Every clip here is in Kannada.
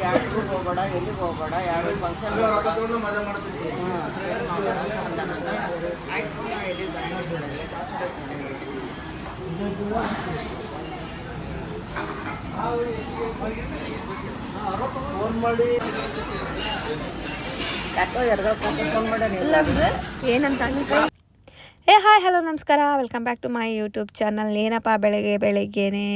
ಯಾರಿಗೂ ಹೋಗಬೇಡ ಎಲ್ಲಿಗೆ ಹೋಗಬೇಡ ಯಾರು ಫಂಕ್ಷನ್ ಫೋನ್ ಮಾಡಿ. ಯಾಕೋ ಎರಡು ಫೋನ್ ಮಾಡಿ ಏನಂತ ಏ, ಹಾಯ್, ಹಲೋ, ನಮಸ್ಕಾರ. Welcome back to my YouTube channel. ಏನಪ್ಪ ಬೆಳಗ್ಗೆ, ಬೆಳಗ್ಗೆನೇ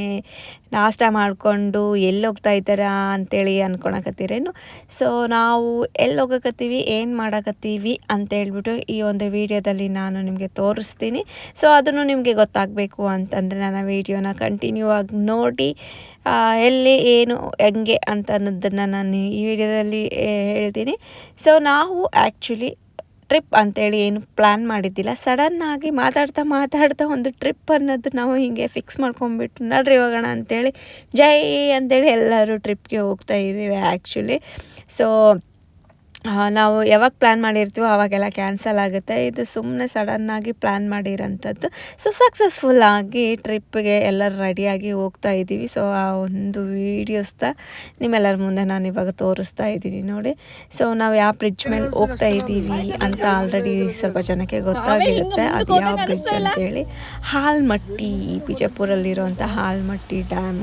ನಾಷ್ಟ ಮಾಡಿಕೊಂಡು ಎಲ್ಲಿ ಹೋಗ್ತಾ ಇದ್ದಾರಾ ಅಂತೇಳಿ ಅಂದ್ಕೊಳಕತ್ತೀರೇನು ಸೊ ನಾವು ಎಲ್ಲಿ ಹೋಗಕತ್ತೀವಿ ಏನು ಮಾಡಕತ್ತೀವಿ ಅಂತ ಹೇಳ್ಬಿಟ್ಟು ಈ ಒಂದು ವಿಡಿಯೋದಲ್ಲಿ ನಾನು ನಿಮಗೆ ತೋರಿಸ್ತೀನಿ. ಸೊ ಅದನ್ನು ನಿಮಗೆ ಗೊತ್ತಾಗಬೇಕು ಅಂತಂದರೆ ನನ್ನ ವಿಡಿಯೋನ ಕಂಟಿನ್ಯೂ ಆಗಿ ನೋಡಿ ಎಲ್ಲಿ, ಏನು, ಹೆಂಗೆ ಅಂತ ಅನ್ನೋದನ್ನು ನಾನು ಈ ವಿಡಿಯೋದಲ್ಲಿ ಹೇಳ್ತೀನಿ. ಸೊ ನಾವು ಆ್ಯಕ್ಚುಲಿ ಟ್ರಿಪ್ ಅಂತೇಳಿ ಏನು ಪ್ಲ್ಯಾನ್ ಮಾಡಿದ್ದಿಲ್ಲ. ಸಡನ್ನಾಗಿ ಮಾತಾಡ್ತಾ ಮಾತಾಡ್ತಾ ಒಂದು ಟ್ರಿಪ್ ಅನ್ನೋದು ನಾವು ಹೀಗೆ ಫಿಕ್ಸ್ ಮಾಡ್ಕೊಂಡ್ಬಿಟ್ಟು, ನಡ್ರಿ ಹೋಗೋಣ ಅಂತೇಳಿ, ಜೈ ಅಂತೇಳಿ ಎಲ್ಲರೂ ಟ್ರಿಪ್ಗೆ ಹೋಗ್ತಾ ಇದ್ದೀವಿ ಆ್ಯಕ್ಚುಲಿ ಸೊ ನಾವು ಯಾವಾಗ ಪ್ಲ್ಯಾನ್ ಮಾಡಿರ್ತೀವೋ ಅವಾಗೆಲ್ಲ ಕ್ಯಾನ್ಸಲ್ ಆಗುತ್ತೆ. ಇದು ಸುಮ್ಮನೆ ಸಡನ್ನಾಗಿ ಪ್ಲ್ಯಾನ್ ಮಾಡಿರೋಂಥದ್ದು. ಸೊ ಸಕ್ಸಸ್ಫುಲ್ಲಾಗಿ ಟ್ರಿಪ್ಗೆ ಎಲ್ಲರೂ ರೆಡಿಯಾಗಿ ಹೋಗ್ತಾ ಇದ್ದೀವಿ. ಸೊ ಆ ಒಂದು ವೀಡಿಯೋಸ್ನ ನಿಮ್ಮೆಲ್ಲರ ಮುಂದೆ ನಾನು ಇವಾಗ ತೋರಿಸ್ತಾ ಇದ್ದೀನಿ ನೋಡಿ. ಸೊ ನಾವು ಯಾವ ಬ್ರಿಡ್ಜ್ ಮೇಲೆ ಹೋಗ್ತಾ ಇದ್ದೀವಿ ಅಂತ ಆಲ್ರೆಡಿ ಸ್ವಲ್ಪ ಜನಕ್ಕೆ ಗೊತ್ತಾಗಿರುತ್ತೆ. ಅದು ಯಾವ ಬ್ರಿಡ್ಜ್ ಅಂತೇಳಿ. ಹಾಲ್ಮಟ್ಟಿ ಬಿಜಾಪುರಲ್ಲಿರುವಂಥ ಹಾಲ್ಮಟ್ಟಿ ಡ್ಯಾಮ್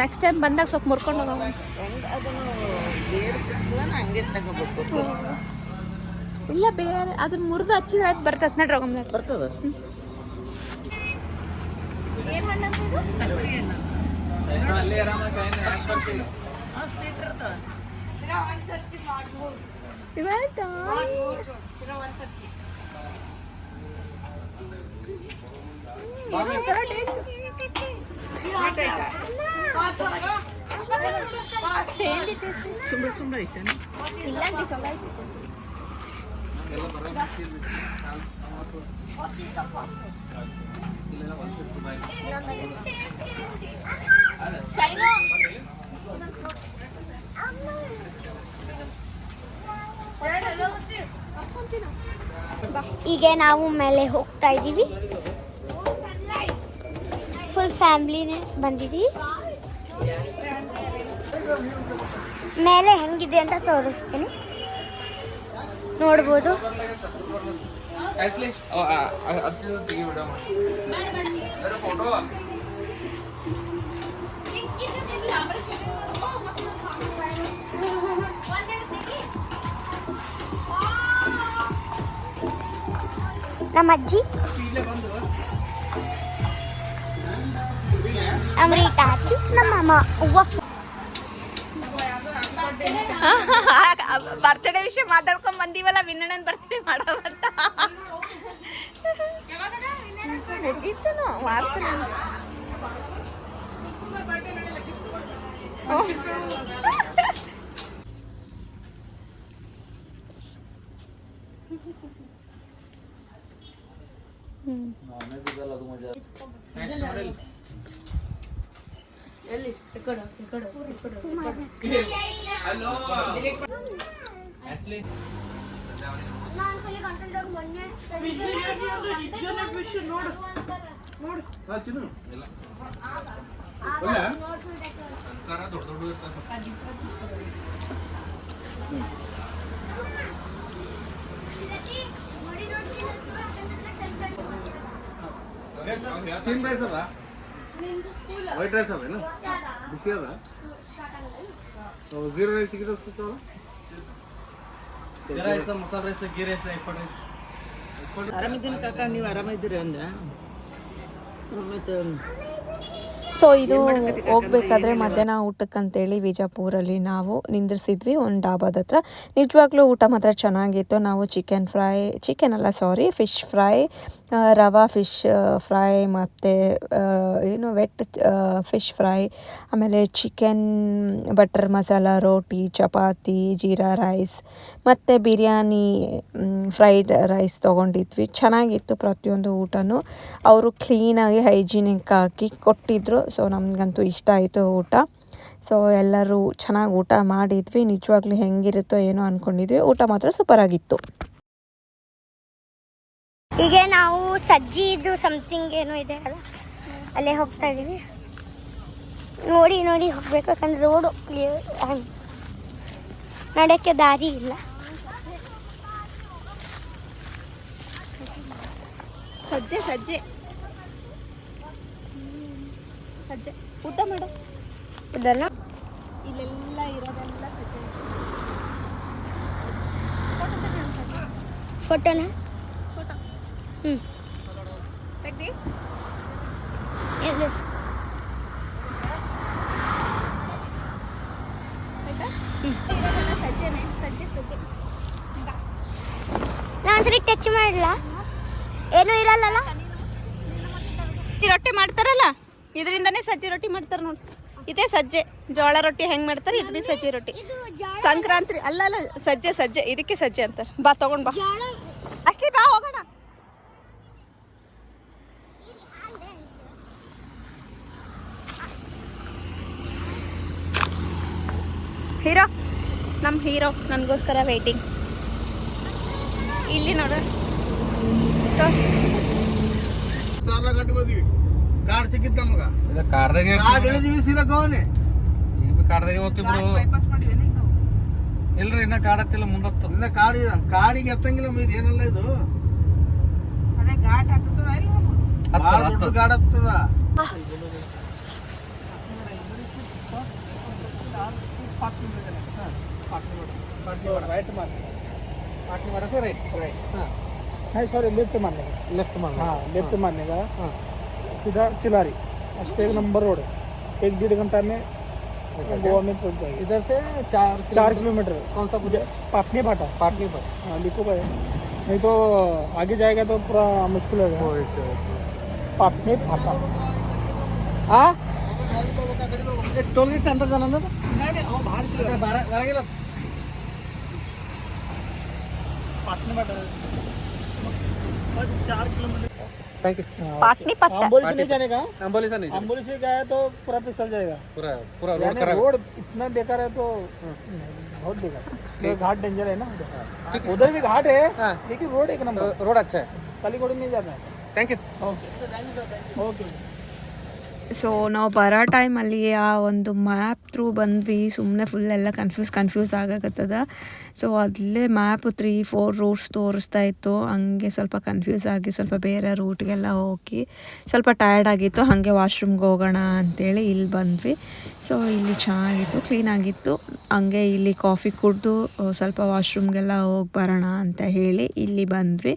ನೆಕ್ಸ್ಟ್ ಟೈಮ್ ಬಂದಾಗ ಸ್ವಲ್ಪ ಮುರ್ಕೊಂಡು ಹೋಗೋಣ. ಇಲ್ಲ ಬೇರೆ ಅದನ್ನ ಮುರಿದು ಹಚ್ಚಿದ್ರೆ ಆಯ್ತು ಬರ್ತೈತೆ ನಡ್ರಿ ಹೋಗಮ್ಮ ಬರ್ತದ. ಸುಮ್ಮನೆ ಸುಮ್ಮನೆ ಐತೆ ಈಗ ನಾವು ಮೇಲೆ ಹೋಗ್ತಾ ಇದ್ದೀವಿ. ಫುಲ್ ಫ್ಯಾಮ್ಲಿನೇ ಬಂದಿದ್ದೀವಿ ಮೇಲೆ ಹೆಂಗಿದೆ ಅಂತ ತೋರಿಸ್ತೀನಿ. ನೋಡ್ಬೋದು. ನಮ್ಮ ಅಜ್ಜಿ. ಅಮೃತ ಅಜ್ಜಿ ನಮ್ಮ ಅಮ್ಮ ವಫ್ ಬರ್ತಡೇ ವಿಷಯ ಮಾತಾಡ್ಕೊಂಡ್ ಬಂದೀವಲ್ಲ ವಿನ್ನಣ್ಣನ್ ಬರ್ತಡೇ ಮಾಡೋ ಅಂತ ಮುಗೀತೇನೋ ಮಾಡ್ಸಲ್ಲ ಹಾ ಚಿನ್ನು ಒಳ್ಳೆ ಸ್ಟೀಮ್ ರೈಸ್ ಅದ ವೈಟ್ ರೈಸ್ ಅದೇನು? ಬಿಸಿ ಅದ? ಜೀರೋ ರೈಸ್ ಸಿಗಿದ್ರೆ ಸಿಗ್ತಾವ ಜೀರಾ ರೈಸ್ ಮಸಾಲೆ ರೈಸ್ ಗೀ ರೈಸ್ ಇಪ್ಪತ್ತು ರೈಸ್ ಆರಾಮಿದ್ದೀನಿ ಕಾಕ? ನೀವು ಆರಾಮಿದ್ದೀರಿ ಅಂದ್ರೆ ಮತ್ತು ಸೊ ಇದು ಹೋಗ್ಬೇಕಾದ್ರೆ ಮಧ್ಯಾಹ್ನ ಊಟಕ್ಕಂತೇಳಿ ವಿಜಾಪುರಲ್ಲಿ ನಾವು ನಿಂದ್ರಿಸಿದ್ವಿ ಒಂದು ಡಾಬಾದ ಹತ್ರ. ನಿಜವಾಗ್ಲೂ ಊಟ ಮಾತ್ರ ಚೆನ್ನಾಗಿತ್ತು. ನಾವು ಚಿಕನ್ ಫ್ರೈ ಚಿಕನ್ ಅಲ್ಲ sorry fish fry rava fish fry ಮತ್ತು ಏನು ವೆಟ್ ಫಿಶ್ ಫ್ರೈ ಆಮೇಲೆ chicken butter masala roti chapati jeera rice ಮತ್ತು ಬಿರಿಯಾನಿ ಫ್ರೈಡ್ ರೈಸ್ ತೊಗೊಂಡಿದ್ವಿ. ಚೆನ್ನಾಗಿತ್ತು ಪ್ರತಿಯೊಂದು ಊಟನೂ. ಅವರು ಕ್ಲೀನಾಗಿ ಹೈಜೀನಿಕ್ ಹಾಕಿ ಕೊಟ್ಟಿದ್ದರು ಸೊ ನಮಗಂತೂ ಇಷ್ಟ ಆಯಿತು ಊಟ. ಸೊ ಎಲ್ಲರೂ ಚೆನ್ನಾಗಿ ಊಟ ಮಾಡಿದ್ವಿ. ನಿಜವಾಗ್ಲೂ ಹೆಂಗಿರುತ್ತೋ ಏನೋ ಅಂದ್ಕೊಂಡಿದ್ವಿ ಊಟ ಮಾತ್ರ ಸೂಪರಾಗಿತ್ತು. ಈಗ ನಾವು ಸಜ್ಜಿದು ಸಮಥಿಂಗ್ ಏನೋ ಇದೆ ಅಲ್ಲ ಅಲ್ಲೇ ಹೋಗ್ತಾ ಇದ್ದೀವಿ. ನೋಡಿ ನೋಡಿ ಹೋಗ್ಬೇಕು. ಯಾಕಂದ್ರೆ ರೋಡು ಕ್ಲಿಯರ್ ನಡೆಯೋಕ್ಕೆ ದಾರಿ ಇಲ್ಲ. ಸಜ್ಜೆ ಸಜ್ಜೆ. ಸಜ್ಜೆ. ಊಟ ಮಾಡು. ಇದೆಲ್ಲ? ಇಲ್ಲೆಲ್ಲ ಇರೋದೆಲ್ಲ ಸಜ್ಜೆ. ಫೋಟೋನ? ಹ್ಞೂ ತೆಗ್ದು. ಇದು ಸಜ್ಜೆನೆ. ಸಜ್ಜೆ ಸಜ್ಜೆ. ನಾ ಒಂದ್ಸರಿ ಟಚ್ ಮಾಡಲ್ಲ ಏನೂ ಇರಲ್ಲಲ್ಲ? ರೊಟ್ಟಿ ಮಾಡ್ತಾರಲ್ಲ? ಇದರಿಂದನೇ ಸಜ್ಜೆ ರೊಟ್ಟಿ ಮಾಡ್ತಾರೆ ನೋಡಿ. ಇದೇ ಸಜ್ಜೆ. ಜೋಳ ರೊಟ್ಟಿ ಹೆಂಗೆ ಮಾಡ್ತಾರೆ ಇದು ಬಿ ಸಜ್ಜೆ ರೊಟ್ಟಿ. ಸಂಕ್ರಾಂತಿ ಅಲ್ಲ ಅಲ್ಲ ಸಜ್ಜೆ ಸಜ್ಜೆ. ಇದಕ್ಕೆ ಸಜ್ಜೆ ಅಂತಾರೆ. ಬಾ ತಗೊಂಡ್ ಬಾ. ಅಷ್ಟೇ ಬಾ ಹೋಗೋಣ. ಹೀರೋ ನಮ್ಮ ಹೀರೋ ನನಗೋಸ್ಕರ ವೇಟಿಂಗ್ ಇಲ್ಲಿ ನೋಡ. ಕಾರ್ ಸಿಕ್ಕಿತ್ತು ನಮಗ. ಇಲ್ಲ ಕಾರ್ದಾಗ ಕಾರ್ ಇಳಿದೀವಿ ಸೀದಾ ಗೋವನೆ ಕಾರ್ದಾಗ ಓದ್ತಿಬ್ರು ಇಲ್ರಿ ಇನ್ನ ಕಾರ್ ಹತ್ತಿಲ್ಲ ಮುಂದತ್ತು. ಇನ್ನ ಕಾರ್ ಕಾರಿಗೆ ಹತ್ತಂಗಿಲ್ಲ ಇದು ಏನಲ್ಲ ಇದು? ಅದೇ ಘಾಟ್ ಹತ್ತದ ಇಲ್ಲ ಹತ್ತು ಘಾಟ್ ಹತ್ತದ. ರೈಟ್ ರೈಟ್ ಹಾಂ ಸಾರಿ ಲೆಫ್ಟ್ ಮಾಡ್ಲಿಕ್ಕೆ. ಲೆಫ್ಟ್ ಮಾಡಿ ಹಾಂ ಲೆಫ್ಟ್ ಮಾಡ್ಲಿಕ್ಕೆ. ಹಾಂ. सीधा तिलारी अच्छा एक नंबर रोड है एक डेढ़ घंटा में गोवा में पहुँच जाएगी इधर से चार चार किलोमीटर. कौन सा पूजा? पाटनी भाटा पाटनी पर हाँ लिखो है नहीं तो आगे जाएगा तो पूरा मुश्किल होगा पाटनी भाटा हाँ? टोल गेट से अंदर जाना ना बाहर बारह बारह किलो पाटनी भाटा चार किलोमीटर. थैंक हाँ, यू नहीं नहीं जाने का नहीं गया तो पूरा फिसल जाएगा। पूरा पूरा रोड खराब। रोड इतना बेकार है तो हाँ। बहुत बेकार। तो घाट डेंजर है ना उधर। हाँ। भी घाट है लेकिन रोड एक नंबर। रोड अच्छा है। कलीगोड़ में जाना है। Thank you okay. Okay. So ನಾವು ಬರೋ ಟೈಮಲ್ಲಿ ಆ ಒಂದು ಮ್ಯಾಪ್ ಥ್ರೂ ಬಂದ್ವಿ. ಸುಮ್ಮನೆ ಫುಲ್ ಎಲ್ಲ ಕನ್ಫ್ಯೂಸ್ ಕನ್ಫ್ಯೂಸ್ ಆಗಕತ್ತದ. ಸೊ ಅಲ್ಲೇ ಮ್ಯಾಪ್ ತ್ರೀ ಫೋರ್ ರೂಟ್ಸ್ ತೋರಿಸ್ತಾ ಇತ್ತು. ಹಂಗೆ ಸ್ವಲ್ಪ ಕನ್ಫ್ಯೂಸ್ ಆಗಿ ಸ್ವಲ್ಪ ಬೇರೆ ರೂಟ್ಗೆಲ್ಲ ಹೋಗಿ ಸ್ವಲ್ಪ ಟಯರ್ಡ್ ಆಗಿತ್ತು. ಹಾಗೆ ವಾಶ್ರೂಮ್ಗೆ ಹೋಗೋಣ ಅಂತೇಳಿ ಇಲ್ಲಿ ಬಂದ್ವಿ. ಸೊ ಇಲ್ಲಿ ಚೆನ್ನಾಗಿತ್ತು ಕ್ಲೀನಾಗಿತ್ತು ಹಂಗೆ ಇಲ್ಲಿ ಕಾಫಿ ಕುಡಿದು ಸ್ವಲ್ಪ ವಾಶ್ರೂಮ್ಗೆಲ್ಲ ಹೋಗಿ ಬರೋಣ ಅಂತ ಹೇಳಿ ಇಲ್ಲಿ ಬಂದ್ವಿ.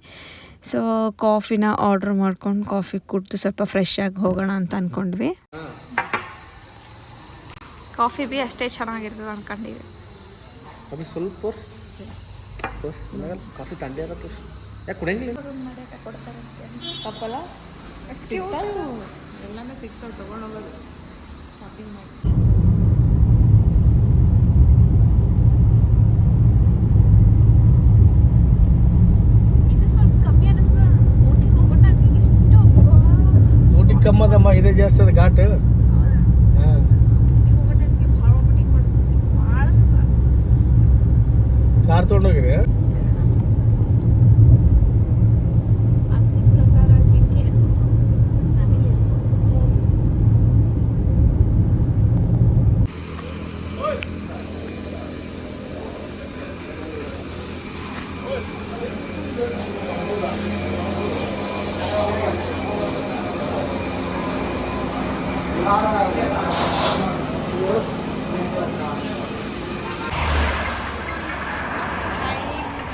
ಸೊ ಕಾಫಿನ ಆರ್ಡ್ರ್ ಮಾಡ್ಕೊಂಡು ಕಾಫಿ ಕುಡಿದು ಸ್ವಲ್ಪ ಫ್ರೆಶ್ ಆಗಿ ಹೋಗೋಣ ಅಂತ ಅಂದ್ಕೊಂಡ್ವಿ ಕಾಫಿ ಬಿ ಅಷ್ಟೇ ಚೆನ್ನಾಗಿರ್ತದೆ ಅನ್ಕೊಂಡಿವಿ. ಅದು ಸ್ವಲ್ಪ ಕಾಫಿ ತಂಡಿ ಆಗತ್ತೆ ಯಾಕೆ ಕುಡಿಯಂಗಿಲ್ಲ? ಎಲ್ಲಾನು ಸಿಗ್ತಾವೆ ತೊಗೊಂಡೋಗೋದು ಶಾಪಿಂಗ್ ಮಾಡಿ. de essa gata.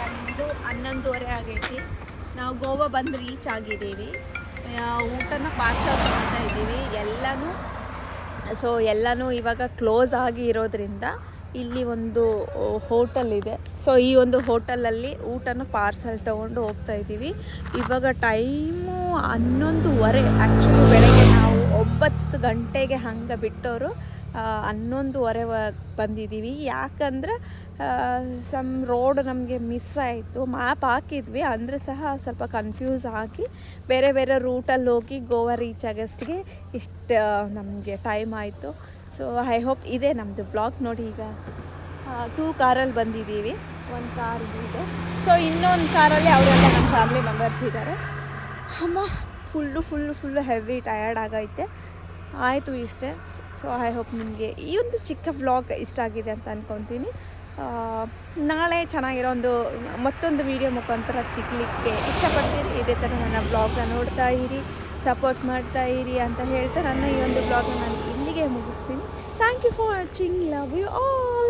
ಬಂದು ಹನ್ನೊಂದುವರೆ ಆಗೈತಿ. ನಾವು ಗೋವಾ ಬಂದು ರೀಚ್ ಆಗಿದ್ದೀವಿ ಊಟನ ಪಾರ್ಸಲ್ ಮಾಡ್ತಾ ಇದ್ದೀವಿ. ಎಲ್ಲನೂ ಸೊ ಎಲ್ಲನೂ ಇವಾಗ ಕ್ಲೋಸ್ ಆಗಿ ಇರೋದ್ರಿಂದ ಇಲ್ಲಿ ಒಂದು ಹೋಟೆಲ್ ಇದೆ. ಸೊ ಈ ಒಂದು ಹೋಟೆಲಲ್ಲಿ ಊಟನ ಪಾರ್ಸಲ್ ತೊಗೊಂಡು ಹೋಗ್ತಾ ಇದ್ದೀವಿ. ಇವಾಗ ಟೈಮು ಹನ್ನೊಂದುವರೆ ಆ್ಯಕ್ಚುಲಿ ಬೆಳಗ್ಗೆ ಒಂಬತ್ತು ಗಂಟೆಗೆ ಹಂಗೆ ಬಿಟ್ಟವರು ಹನ್ನೊಂದುವರೆ ಬಂದಿದ್ದೀವಿ. ಯಾಕಂದ್ರೆ ಸಮ್ ರೋಡ್ ನಮಗೆ ಮಿಸ್ ಆಯಿತು. ಮ್ಯಾಪ್ ಹಾಕಿದ್ವಿ, ಅಂದರೆ ಸಹ ಸ್ವಲ್ಪ ಕನ್ಫ್ಯೂಸ್ ಆಗಿ ಬೇರೆ ಬೇರೆ ರೂಟಲ್ಲಿ ಹೋಗಿ ಗೋವಾ ರೀಚ್ ಆಗೋಷ್ಟಿಗೆ ಇಷ್ಟು ನಮಗೆ ಟೈಮ್ ಆಯಿತು. ಸೊ ಐ ಹೋಪ್ ಇದೆ ನಮ್ಮದು ಬ್ಲಾಗ್ ನೋಡಿ ಈಗ. ಟೂ ಕಾರಲ್ಲಿ ಬಂದಿದ್ದೀವಿ. ಒಂದು ಕಾರ್ ಇದೆ. ಸೊ ಇನ್ನೊಂದು ಕಾರಲ್ಲಿ ಅವರೆಲ್ಲ ನಮ್ಮ ಫ್ಯಾಮಿಲಿ ಮೆಂಬರ್ಸ್ ಇದ್ದಾರೆ. ಅಮ್ಮ full full full heavy tired ಆಗೈತೆ. ಆಯಿತು ಇಷ್ಟೇ. ಸೊ ಐ ಹೋಪ್ ನಿಮಗೆ ಈ ಒಂದು ಚಿಕ್ಕ ವ್ಲಾಗ್ ಇಷ್ಟ ಆಗಿದೆ ಅಂತ ಅಂದ್ಕೊತೀನಿ ನಾಳೆ ಚೆನ್ನಾಗಿರೋ ಒಂದು ಮತ್ತೊಂದು ವಿಡಿಯೋ ಮುಖಾಂತರ ಸಿಗಲಿಕ್ಕೆ ಇಷ್ಟಪಡ್ತೀನಿ. ಇದೇ ಥರ ನನ್ನ ವ್ಲಾಗ್ನ ನೋಡ್ತಾ ಇರಿ ಸಪೋರ್ಟ್ ಮಾಡ್ತಾ ಇರಿ ಅಂತ ಹೇಳ್ತಾ ನನ್ನ ಈ ಒಂದು ವ್ಲಾಗ್ನ ನಾನು ಇಲ್ಲಿಗೆ ಮುಗಿಸ್ತೀನಿ. Thank you for watching love you all